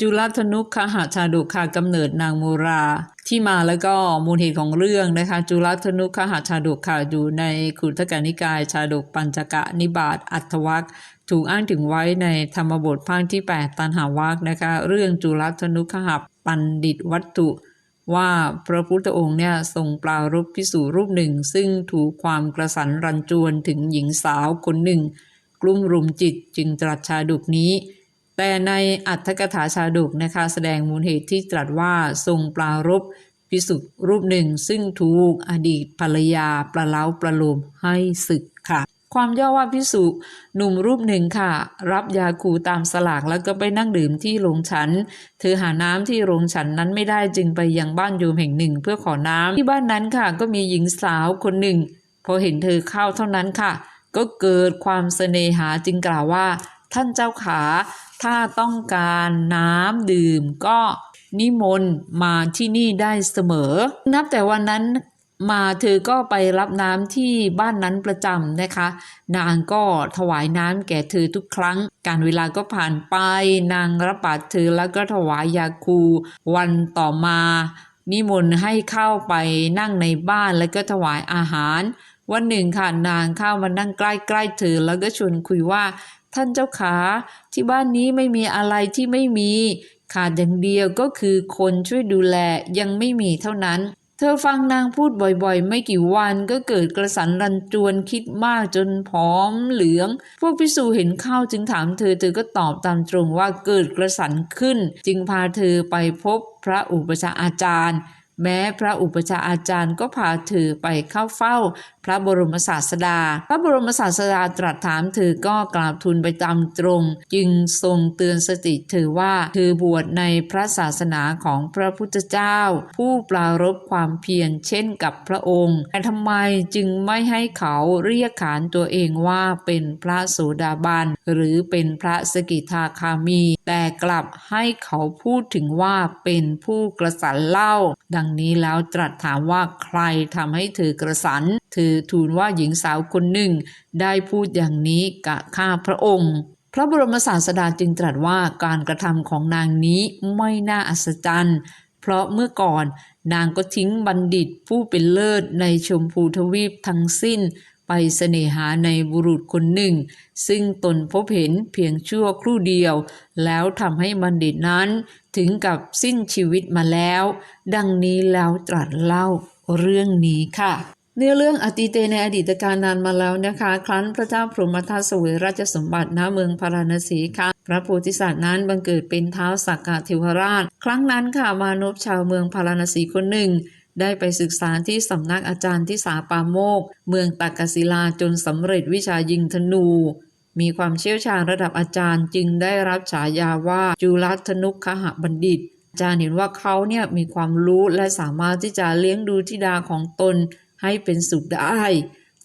จุลธนุคหชาดกค่ะกำเนิดนางโมราที่มาแล้วก็มูลเหตุของเรื่องนะคะ จุลธนุคหชาดกค่ะอยู่ในขุทกนิกาย ชาดกปัญจกะนิบาตอัตวักถูกอ้างถึงไว้ในธรรมบทภาคที่ 8 ตันหาวักนะคะ เรื่องจุลธนุคหปันดิตวัตถุว่าพระพุทธองค์เนี่ยทรงปรารภพิสูรูปหนึ่ง ซึ่งถูกความกระสันรันจวนถึงหญิงสาวคนหนึ่ง กลุ่มรุมจิตจึงตรัสชาดกนี้ แต่ในอัตถกถาชาดกนะคะแสดงมูลเหตุที่ตรัสว่าทรงปรารภพิสุรูปหนึ่งซึ่งถูกอดีตภรรยาประเล้าประโลมให้ศึกค่ะ ความย่อว่าพิสุหนุ่มรูปหนึ่งค่ะ รับยาคูตามสลากแล้วก็ไปนั่งดื่มที่โรงฉัน เธอหาน้ำที่โรงฉันนั้นไม่ได้จึงไปยังบ้านโยมแห่งหนึ่งเพื่อขอน้ำที่บ้านนั้นค่ะ ก็มีหญิงสาวคนหนึ่ง พอเห็นเธอเข้าเท่านั้นค่ะ ก็เกิดความเสน่หาจึงกล่าวว่า ท่านเจ้าขา ถ้าต้องการน้ำดื่มก็นิมนต์มาที่นี่ได้เสมอ นับแต่วันนั้นมาเธอก็ไปรับน้ำที่บ้านนั้นประจำนะคะ นางก็ถวายน้ำแก่เธอทุกครั้ง การเวลาก็ผ่านไป นางรับบาตรเธอแล้วก็ถวายยาคูวันต่อมา นิมนต์ให้เข้าไปนั่งในบ้านแล้วก็ถวายอาหาร วันหนึ่งค่ะนางเข้ามานั่งใกล้ๆเธอแล้วก็ชวนคุยว่า ท่านเจ้าขา ที่บ้านนี้ไม่มีอะไรที่ไม่มี ขาดอย่างเดียวก็คือคนช่วยดูแลยังไม่มีเท่านั้น เธอฟังนางพูดบ่อยๆ ไม่กี่วันก็เกิดกระสันรันจวนคิดมากจนผอมเหลือง พวกพิสูเห็นเข้าจึงถามเธอเธอก็ตอบตามตรงว่าเกิดกระสันขึ้น จึงพาเธอไปพบพระอุปชฌาอาจารย์แม้พระอุปชฌาอาจารย์ก็พาเธอไปเข้าเฝ้า ระบรมศาสดา พระบรมศาสดาตรัสถามเธอก็กราบทูลไปตามตรง จึงทรงเตือนสติเธอว่าเธอบวชในพระศาสนาของพระพุทธเจ้า ผู้ปรารบความเพียรเช่นกับพระองค์แต่ทำไมจึงไม่ให้เขาเรียกขานตัวเองว่าเป็นพระโสดาบันหรือเป็นพระสกิทาคามี แต่กลับให้เขาพูดถึงว่าเป็นผู้กระสันเล่า ดังนี้แล้วตรัสถามว่าใครทำให้เธอกระสันเธอทูลว่าหญิงสาวคนหนึ่ง ได้พูดอย่างนี้กะข้าพระองค์ พระบรมศาสดาจึงตรัสว่าการกระทำของนางนี้ไม่น่าอัศจรรย์เพราะเมื่อก่อนนางก็ทิ้งบัณฑิตผู้เป็นเลิศในชมพูทวีปทั้งสิ้น ไปเสน่หาในบุรุษคนหนึ่ง ซึ่งตนพบเห็นเพียงชั่วครู่เดียว แล้วทำให้บัณฑิตนั้นถึงกับสิ้นชีวิตมาแล้ว ดังนี้แล้วตรัสเล่าเรื่องนี้ค่ะ เนื้อเรื่องอติเตในอดีตการนานมาแล้วนะคะ ครั้นพระเจ้าพรหมทัตสวยราชสมบัติณเมืองพาราณสีค่ะพระโพธิสัตว์นั้นบังเกิดเป็นเท้าสักกะเทวราช ครั้งนั้นค่ะมานพชาวเมืองพาราณสีคนหนึ่ง ได้ไปศึกษาที่สำนักอาจารย์ที่สาปามโมก เมืองตักกศิลาจนสำเร็จวิชายิงธนู มีความเชี่ยวชาญระดับอาจารย์จึงได้รับฉายาว่าจุลัธนุคหบัณฑิต อาจารย์เห็นว่าเขาเนี่ยมีความรู้และสามารถที่จะเลี้ยงดูธิดาของตน ให้เป็นสุขได้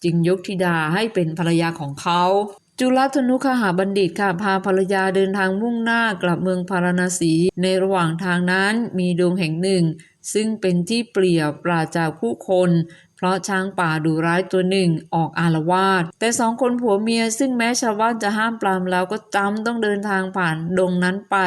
จึงยกธิดาให้เป็นภรรยาของเขา จุลธนุขหาบัณฑิตค่ะพาภรรยาเดินทางมุ่งหน้ากลับเมืองพาราณสี ในระหว่างทางนั้นมีดงแห่งหนึ่ง ซึ่งเป็นที่เปลี่ยวปราจากผู้คน เพราะช้างป่าดุร้ายตัวหนึ่งออกอารวาสแต่สองคนผัวเมียซึ่งแม้ชาวบ้านจะห้ามปรามแล้วก็จำต้องเดินทางผ่านดงนั้นไป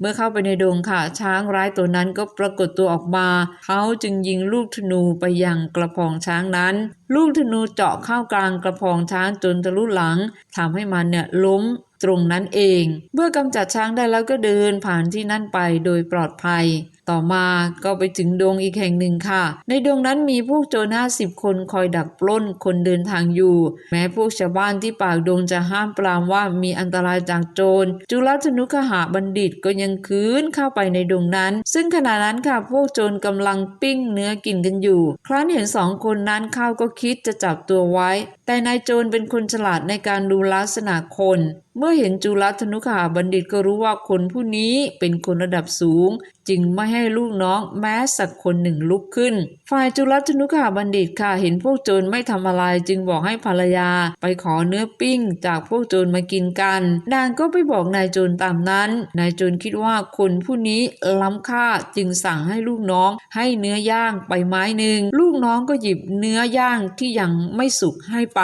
เมื่อเข้าไปในดงค่ะ ช้างร้ายตัวนั้นก็ปรากฏตัวออกมา เขาจึงยิงลูกธนูไปยังกระพองช้างนั้น ลูกธนูเจาะเข้ากลางกระพองช้างจนทะลุหลังทำให้มันเนี่ยล้มตรงนั้นเอง เมื่อกำจัดช้างได้แล้วก็เดินผ่านที่นั่นไปโดยปลอดภัย ต่อมาก็ไปถึงดงอีกแห่งหนึ่งค่ะ ในดงนั้นมีพวกโจรห้าสิบคนคอยดักปล้นคนเดินทางอยู่ แม้พวกชาวบ้านที่ปากดงจะห้ามปรามว่ามีอันตรายจากโจร จุลธนุคหาบัณฑิตก็ยังคืนเข้าไปในดงนั้น ซึ่งขณะนั้นค่ะพวกโจรกำลังปิ้งเนื้อกินกันอยู่ ครั้นเห็นสองคนนั้นเข้าก็คิดจะจับตัวไว้ แต่นายโจรเป็นคนฉลาดในการดูลักษณะคน เมื่อเห็นจุลธนุขาบัณฑิตก็รู้ว่าคนผู้นี้เป็นคนระดับสูง จึงไม่ให้ลูกน้องแม้สักคนหนึ่งลุกขึ้น ฝ่ายจุลธนุขาบัณฑิตค่ะเห็นพวกโจรไม่ทำอะไรจึงบอกให้ภรรยา ไปขอเนื้อปิ้ง จากพวกโจรมากินกัน นางก็ไปบอกนายโจรตามนั้น นายโจรคิดว่าคนผู้นี้ล้ำค่าจึงสั่งให้ลูกน้องให้เนื้อย่างไปไม้หนึ่งลูกน้องก็หยิบเนื้อย่างที่ยังไม่สุกให้ไป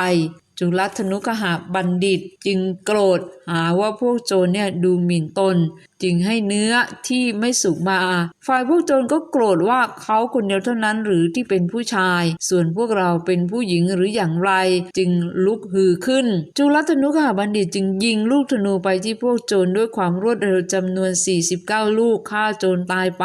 จุลธนุกหาบัณฑิตจึงโกรธหาว่าพวกโจรเนี่ยดูหมิ่นตน จึงให้เนื้อที่ไม่สุกมา ฝ่ายพวกโจรก็โกรธว่าเขาคนเดียวเท่านั้นหรือที่เป็นผู้ชาย ส่วนพวกเราเป็นผู้หญิงหรืออย่างไร จึงลุกฮือขึ้น จุลธนุกหาบัณฑิตจึงยิงลูกธนูไปที่พวกโจรด้วยความรวดเร็วจำนวน 49 ลูกฆ่าโจรตายไป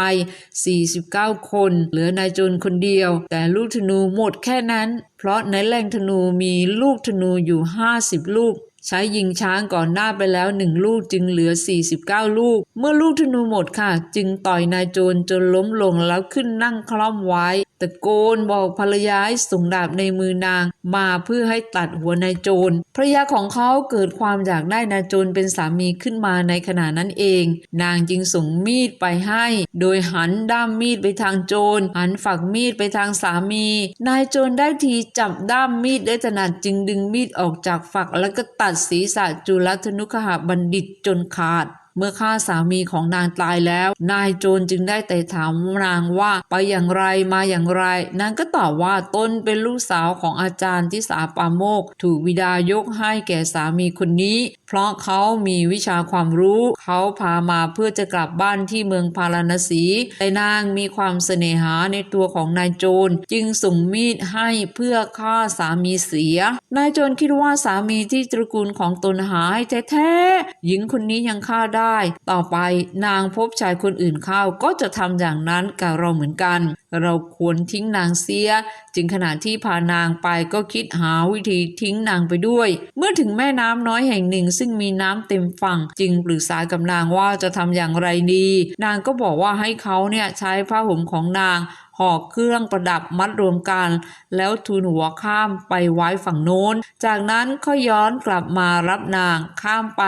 49 คน เหลือนายโจรคนเดียว แต่ลูกธนูหมดแค่นั้นเพราะในแหล่งธนูมีลูกธนูอยู่ 50 ลูก ใช้ยิงช้างก่อนหน้าไปแล้วหนึ่งลูกจึงเหลือ 49 ลูก เมื่อลูกธนูหมดค่ะ จึงต่อยนายโจรจนล้มลงแล้วขึ้นนั่งคล่อมไว้ ตะโกนบอกภรรยาให้ส่งดาบในมือนาง มาเพื่อให้ตัดหัวนายโจรภรรยาของเขาเกิดความอยากได้นายโจรเป็นสามีขึ้นมาในขณะนั้นเอง นางจึงส่งมีดไปให้ โดยหันด้ามมีดไปทางโจรหันฝักมีดไปทางสามี นายโจรได้ทีจับด้ามมีดได้ถนัดจึงดึงมีดออกจากฝักแล้วก็ตัดศีรษะจุลธนุคหบัณฑิตจนขาด เมื่อฆ่าสามีของนางตายแล้ว นายโจรจึงได้แต่ถามนางว่าไปอย่างไรมาอย่างไร นางก็ตอบว่าตนเป็นลูกสาวของอาจารย์ที่สาปาโมก ถูกวิดายกให้แก่สามีคนนี้ เพราะเขามีวิชาความรู้ เขาพามาเพื่อจะกลับบ้านที่เมืองพาราณสี แต่นางมีความเสน่หาในตัวของนายโจรจึงส่งมีดให้เพื่อฆ่าสามีเสีย นายโจรคิดว่าสามีที่ตระกูลของตนหายแท้ๆหญิงคนนี้ยังฆ่าได้ต่อไปนางพบชายคนอื่นเข้าก็จะทำอย่างนั้นกับเราเหมือนกัน เราควรทิ้งนางเสีย จึงขณะที่พานางไปก็คิดหาวิธีทิ้งนางไปด้วย เมื่อถึงแม่น้ำน้อยแห่งหนึ่งซึ่งมีน้ำเต็มฝั่ง จึงปรึกษากับนางว่าจะทำอย่างไรดี นางก็บอกว่าให้เขาเนี่ยใช้ผ้าห่มของนาง ห่อเครื่องประดับมัดรวมกัน แล้วทูลหัวข้ามไปไว้ฝั่งโน้น จากนั้นก็ย้อนกลับมารับนางข้ามไป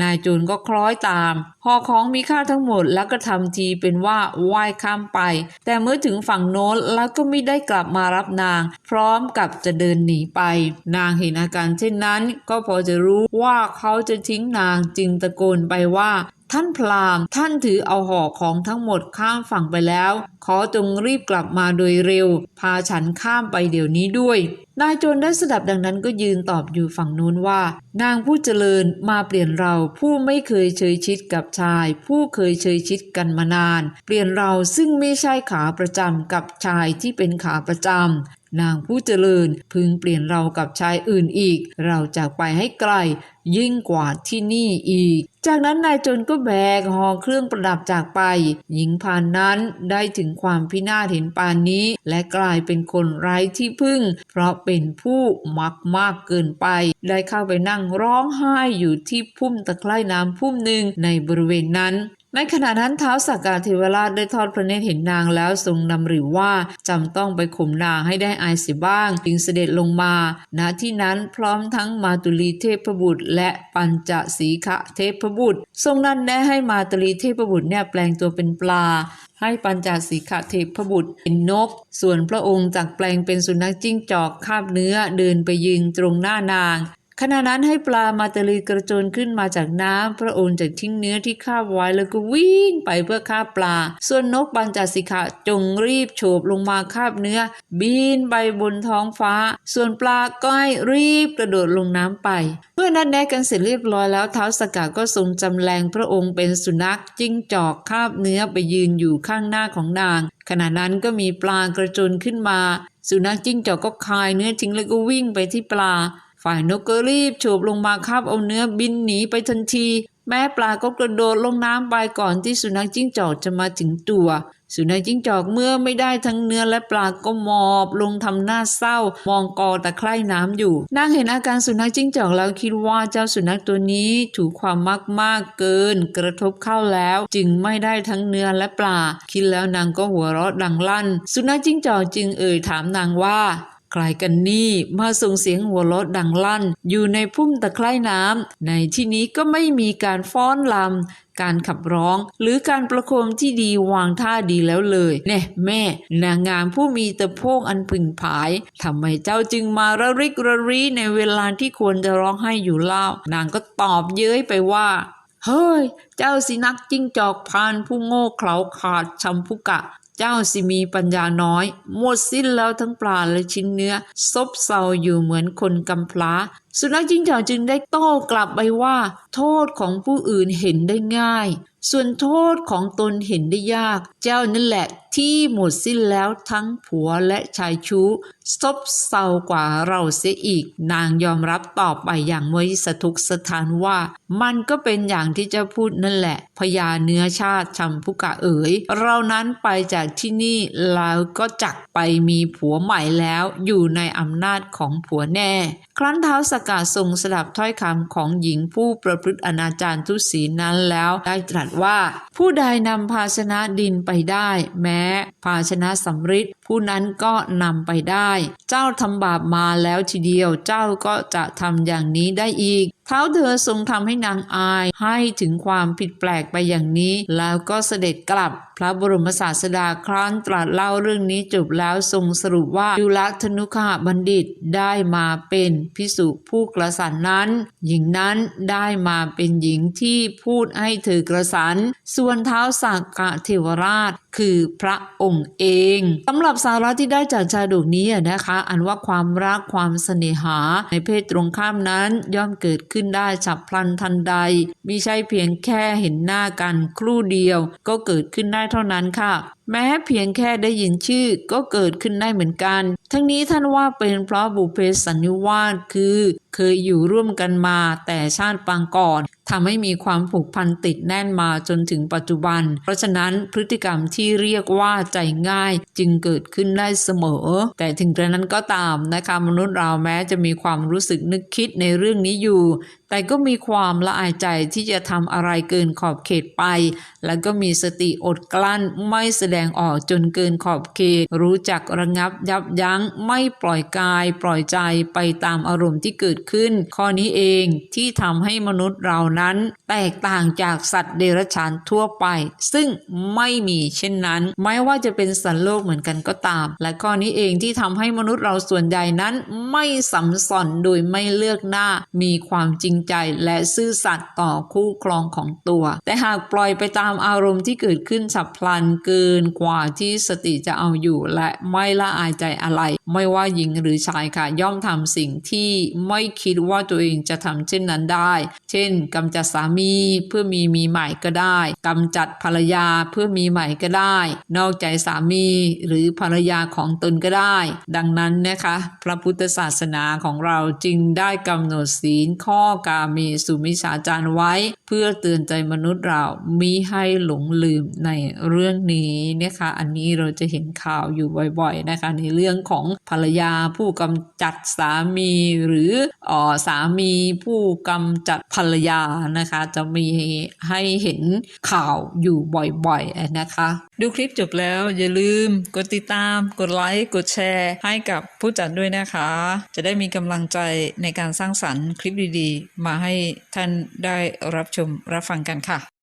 นายจูนก็คล้อยตามห่อของมีค่าทั้งหมดแล้วก็ทำทีเป็นว่าว่ายข้ามไป แต่เมื่อถึงฝั่งโน้นแล้วก็ไม่ได้กลับมารับนาง พร้อมกับจะเดินหนีไป นางเห็นอาการเช่นนั้น ก็พอจะรู้ว่าเขาจะทิ้งนางจึงตะโกนไปว่า ท่านพรามท่านถือเอาห่อของทั้งหมดข้ามฝั่งไปแล้ว ขอจงรีบกลับมาโดยเร็ว พาฉันข้ามไปเดี๋ยวนี้ด้วย นายโจรได้สดับดังนั้นก็ยืนตอบอยู่ฝั่งนู้นว่านางผู้เจริญมาเปลี่ยนเราผู้ไม่เคยเชยชิดกับชาย ผู้เคยเชยชิดกันมานาน เปลี่ยนเราซึ่งไม่ใช่ขาประจำกับชายที่เป็นขาประจำนางผู้เจริญพึงเปลี่ยนเรากับชายอื่นอีก เราจากไปให้ไกล ยิ่งกว่าที่นี่อีก จากนั้นนายจรก็แบกห่อเครื่องประดับจากไป หญิงพานนั้นได้ถึงความพินาศเห็นปานนี้ และกลายเป็นคนไร้ที่พึ่ง เพราะเป็นผู้มักมากเกินไป ได้เข้าไปนั่งร้องไห้อยู่ที่พุ่มตะไคร่น้ำพุ่มหนึ่งในบริเวณนั้นในขณะนั้นเท้าวสักกาเทวราชได้ทอดพระเนตรเห็นนางแล้วทรงนำหรือว่าจำต้องไปข่มนางให้ได้อายเสียบ้าง จึงเสด็จลงมา ณที่นั้นพร้อมทั้งมาตุลีเทพบุตร และปัญจสีขะเทพบุตร ทรงนั่นแนะให้มาตุลีเทพบุตรเนี่ยแปลงตัวเป็นปลา ให้ปัญจสีขะเทพบุตรเป็นนก ส่วนพระองค์จากแปลงเป็นสุนัขจิ้งจอกคาบเนื้อเดินไปยืนตรงหน้านาง ขณะนั้นให้ปลามาตลีกระโจนขึ้นมาจากน้ำพระองค์จะทิ้งเนื้อที่คาบไว้แล้วก็วิ่งไปเพื่อคาบปลา ส่วนนกปัญจสิกะจงรีบโฉบลงมาคาบเนื้อ บินไปบนท้องฟ้า ส่วนปลาก็ให้รีบกระโดดลงน้ำไป เมื่อนัดแนะกันเสร็จเรียบร้อยแล้วเท้าสกาก็ทรงจำแรงพระองค์เป็นสุนัขจิ้งจอกคาบเนื้อไปยืนอยู่ข้างหน้าของนาง ขณะนั้นก็มีปลากระโจนขึ้นมา สุนัขจิ้งจอกก็คายเนื้อทิ้งแล้วก็วิ่งไปที่ปลา ฝ่ายนกก็รีบโฉบลงมาคาบเอาเนื้อบินหนีไปทันที แม่ปลาก็กระโดดลงน้ำไปก่อนที่สุนัขจิ้งจอกจะมาถึงตัว สุนัขจิ้งจอกเมื่อไม่ได้ทั้งเนื้อและปลาก็มอบลงทำหน้าเศร้า มองกอตะไคร่น้ำอยู่นางเห็นอาการสุนัขจิ้งจอกแล้วคิดว่าเจ้าสุนัขตัวนี้ถูกความมากมากๆเกิน กระทบเข้าแล้ว จึงไม่ได้ทั้งเนื้อและปลา คิดแล้วนางก็หัวเราะดังลั่น สุนัขจิ้งจอกจึงเอ่ยถามนางว่า ใครกันนี่มาส่งเสียงหัวเราะดังลั่น อยู่ในพุ่มตะไคร่น้ำในที่นี้ก็ไม่มีการฟ้อนลำการขับร้อง หรือการประโคมที่ดีวางท่าดีแล้วเลยเนี่ยแม่ นางงามผู้มีตะโพกอันผึ่งผายทำไมเจ้าจึงมาระริกระรีในเวลาที่ควรจะร้องไห้อยู่เล่า นางก็ตอบเย้ยไปว่าเฮ้ย เจ้าสินักจิ้งจอกพานผู้โง่เขลาขาดชำพุกะ เจ้าสิมีปัญญาน้อย หมดสิ้นแล้วทั้งปลาและชิ้นเนื้อ ซบเซาอยู่เหมือนคนกำพร้า สุนัขจิ้งจอกจึงได้โต้กลับไปว่า โทษของผู้อื่นเห็นได้ง่าย ส่วนโทษของตนเห็นได้ยาก เจ้านั่นแหละที่หมดสิ้นแล้วทั้งผัวและชายชู้ซบเซากว่าเราเสียอีก นางยอมรับตอบไปอย่างไม่สะทุกสถานว่า มันก็เป็นอย่างที่เจ้าพูดนั่นแหละพญาเนื้อชาติชำพุกะเอ๋ย เรานั้นไปจากที่นี่แล้วก็จักไปมีผัวใหม่แล้วอยู่ในอำนาจของผัวแน่ ครั้นเท้าวสกาทรงสดับถ้อยคำของหญิงผู้ประพฤติอนาจารทุศีนั้นแล้วได้ตรัสว่า ผู้ใดนำภาชนะดินไปได้ แม้ภาชนะสำริดผู้นั้นก็นำไปได้ เจ้าทำบาปมาแล้วทีเดียว เจ้าก็จะทำอย่างนี้ได้อีก เท้าเธอทรงทำให้นางอายให้ถึงความผิดแปลกไปอย่างนี้ แล้วก็เสด็จกลับพระบรมศาสดาครั้นตรัสเล่าเรื่องนี้จบแล้วทรงสรุปว่าจุลธนุขหบัณฑิตได้มาเป็นพิสุผู้กระสันนั้น หญิงนั้นได้มาเป็นหญิงที่พูดให้เธอกระสัน ส่วนเท้าสักกะเทวราชคือพระองค์เองสำหรับสาระที่ได้จากชาดกนี้นะคะ อันว่าความรักความเสน่หาในเพศตรงข้ามนั้นย่อมเกิดขึ้นึ้นได้ฉับพลันทันใดมิใช่เพียงแค่เห็นหน้ากันครู่เดียวก็เกิดขึ้นได้เท่านั้นค่ะ แม้เพียงแค่ได้ยินชื่อก็เกิดขึ้นได้เหมือนกัน ทั้งนี้ท่านว่าเป็นเพราะบุเพสันนิวาสคือ เคยอยู่ร่วมกันมาแต่ชาติปางก่อนทำให้มีความผูกพันติดแน่นมาจนถึงปัจจุบัน เพราะฉะนั้นพฤติกรรมที่เรียกว่าใจง่ายจึงเกิดขึ้นได้เสมอ แต่ถึงกระนั้นก็ตามนะคะมนุษย์เราแม้จะมีความรู้สึกนึกคิดในเรื่องนี้อยู่ แต่ก็มีความละอายใจที่จะทำอะไรเกินขอบเขตไป แล้วก็มีสติอดกลั้นไม่แสดงงออกจนเกินขอบเขต รู้จักระงับยับยั้งไม่ปล่อยกาย ปล่อยใจไปตามอารมณ์ที่เกิดขึ้น ข้อนี้เองที่ทำให้มนุษย์เรานั้น แตกต่างจากสัตว์เดรัจฉานทั่วไป ซึ่งไม่มีเช่นนั้น ไม่ว่าจะเป็นสัตว์โลกเหมือนกันก็ตาม และข้อนี้เองที่ทำให้มนุษย์เราส่วนใหญ่นั้น ไม่สัมสอนโดยไม่เลือกหน้า มีความจริงใจและซื่อสัตย์ต่อคู่ครองของตัว แต่หากปล่อยไปตามอารมณ์ที่เกิดขึ้นฉับพลันเกินกว่าที่สติจะเอาอยู่และไม่ละอายใจอะไร ไม่ว่าหญิงหรือชายค่ะ ย่อมทำสิ่งที่ไม่คิดว่าตัวเองจะทำเช่นนั้นได้ เช่นกำจัดสามีเพื่อมีมีใหม่ก็ได้กำจัดภรรยาเพื่อมีใหม่ก็ได้ นอกใจสามีหรือภรรยาของตนก็ได้ ดังนั้นนะคะ พระพุทธศาสนาของเราจึงได้กำหนดศีลข้อกาเมสุมิชาจารไว้ เพื่อเตือนใจมนุษย์เรามิให้หลงลืมในเรื่องนี้นี้นะคะ อันนี้เราจะเห็นข่าวอยู่บ่อยๆนะคะ ในเรื่องของภรรยาผู้กำจัดสามีหรือออสามีผู้กำจัดภรรยานะคะ จะมีให้เห็นข่าวอยู่บ่อยๆนะคะ ดูคลิปจบแล้วอย่าลืมกดติดตาม กดไลค์ กดแชร์ ให้กับผู้จัดด้วยนะคะ จะได้มีกำลังใจในการสร้างสรรค์คลิปดีๆ มาให้ท่านได้รับชมรับฟังกันค่ะ